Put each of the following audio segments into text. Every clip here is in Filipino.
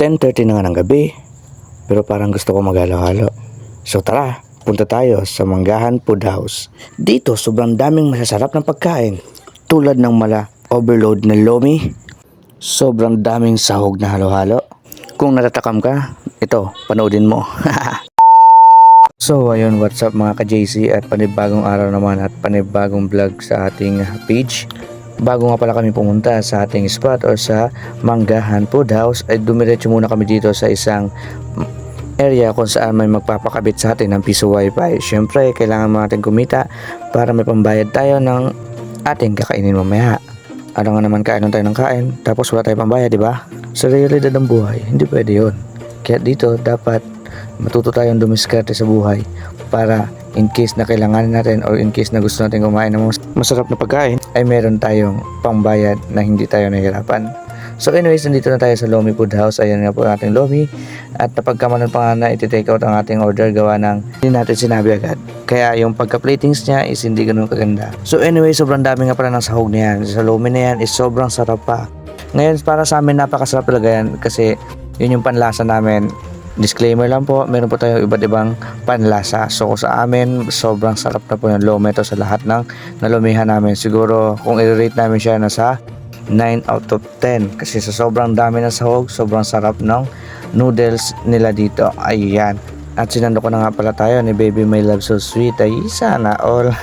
10.30 na nga ng gabi, pero parang gusto ko maghalo-halo. So tara, punta tayo sa Manggahan Food House. Dito, sobrang daming masasarap ng pagkain. Tulad ng mala overload na lomi, sobrang daming sahog na halo-halo. Kung natatakam ka, ito, panoodin mo. So ayun, what's up mga ka-JC at panibagong araw naman at panibagong vlog sa ating page. Bago nga pala kami pumunta sa ating spot or sa Manggahan Food House ay dumiretso muna kami dito sa isang area kung saan may magpapakabit sa atin ng piso wifi. Siyempre, kailangan natin kumita para may pambayad tayo ng ating kakainin mamaya. Ano nga naman kain tayo ng kain tapos wala tayong pambayad, di ba? Sa realidad ng buhay, hindi pwede yun. Kaya dito, dapat matuto tayong dumiskarte sa buhay para in case na kailangan natin or in case na gusto natin kumain ng mas- masarap na pagkain ay meron tayong pangbayad na hindi tayo nahihirapan. So anyways, nandito na tayo sa Lomi Food House. Ayan nga po ang ating Lomi. At napagkamanan pa nga na iti-take out ang ating order gawa ng hindi natin sinabi agad. Kaya yung pagka-platings niya is hindi ganun kaganda. So anyway, sobrang dami nga pala ng sahog na yan. Sa Lomi na yan is sobrang sarap pa. Ngayon para sa amin napakasarap talaga yan kasi yun yung panlasa namin Disclaimer lang po, meron po tayong iba't ibang panlasa. So sa amin, sobrang sarap na po yung lome ito sa lahat ng nalumihan namin. Siguro kung i-rate namin siya nasa 9 out of 10. Kasi sa sobrang dami ng sahog, sobrang sarap ng noodles nila dito. Ayan. At sinando ko na nga pala tayo ni Baby My Love So Sweet. Ay, sana all.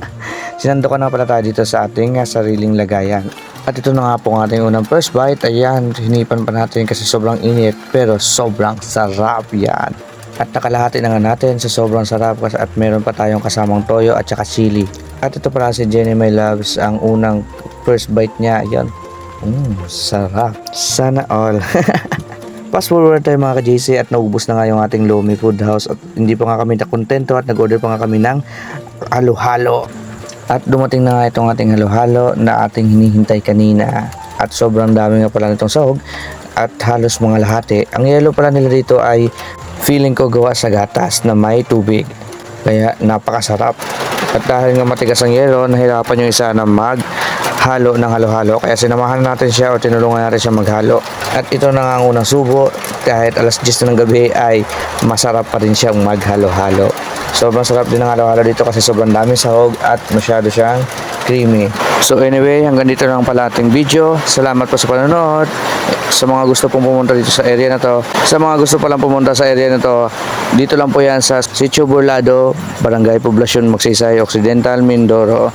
sinando ko na pala tayo dito sa ating ah, sariling lagayan. At ito na nga po ang ating unang first bite. Ayan, hinipan pa natin kasi sobrang init pero sobrang sarap yan. At nakalahati na nga natin sa sobrang sarap at meron pa tayong kasamang toyo at saka chili. At ito pala si Jenny My Loves ang unang first bite niya. Ayan. Mmm, sarap. Sana all. Fast forward tayo mga ka-JC at naubos na nga yung ating Lomi Food House at hindi pa nga kami nakontento at nag-order pa nga kami ng halo-halo. At dumating na nga itong ating halo-halo na ating hinihintay kanina. At sobrang dami nga pala nitong sahog at halos mga lahati. Ang yellow pala nila dito ay feeling ko gawa sa gatas na may tubig. Kaya napakasarap. At dahil nga matigas ang yelo, nahirapan yung isa na maghalo ng halo-halo. Kaya sinamahan natin siya o tinulungan natin siya maghalo. At ito na nga ang unang subo. Kahit alas 10 na ng gabi ay masarap pa rin siyang maghalo-halo. Sobrang sarap din ng halo-halo dito kasi sobrang dami sahog at masyado siyang creamy. So anyway, hanggang dito lang pala ating video. Salamat po sa panonood. Sa mga gusto pong pumunta dito sa area na to, sa mga gusto pa lang pumunta sa area na to, dito lang po yan sa Sitio Burlado, Barangay Poblacion Magsaysay Occidental, Mindoro.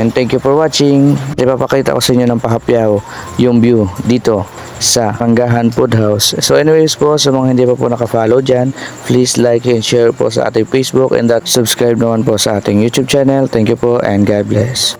And thank you for watching. Ipapakita ko sa inyo ng pahapyaw yung view dito sa Manggahan Food House. So anyways po, sa mga hindi pa po nakafollow dyan, please like and share po sa ating Facebook and that subscribe naman po sa ating YouTube channel. Thank you po and God bless.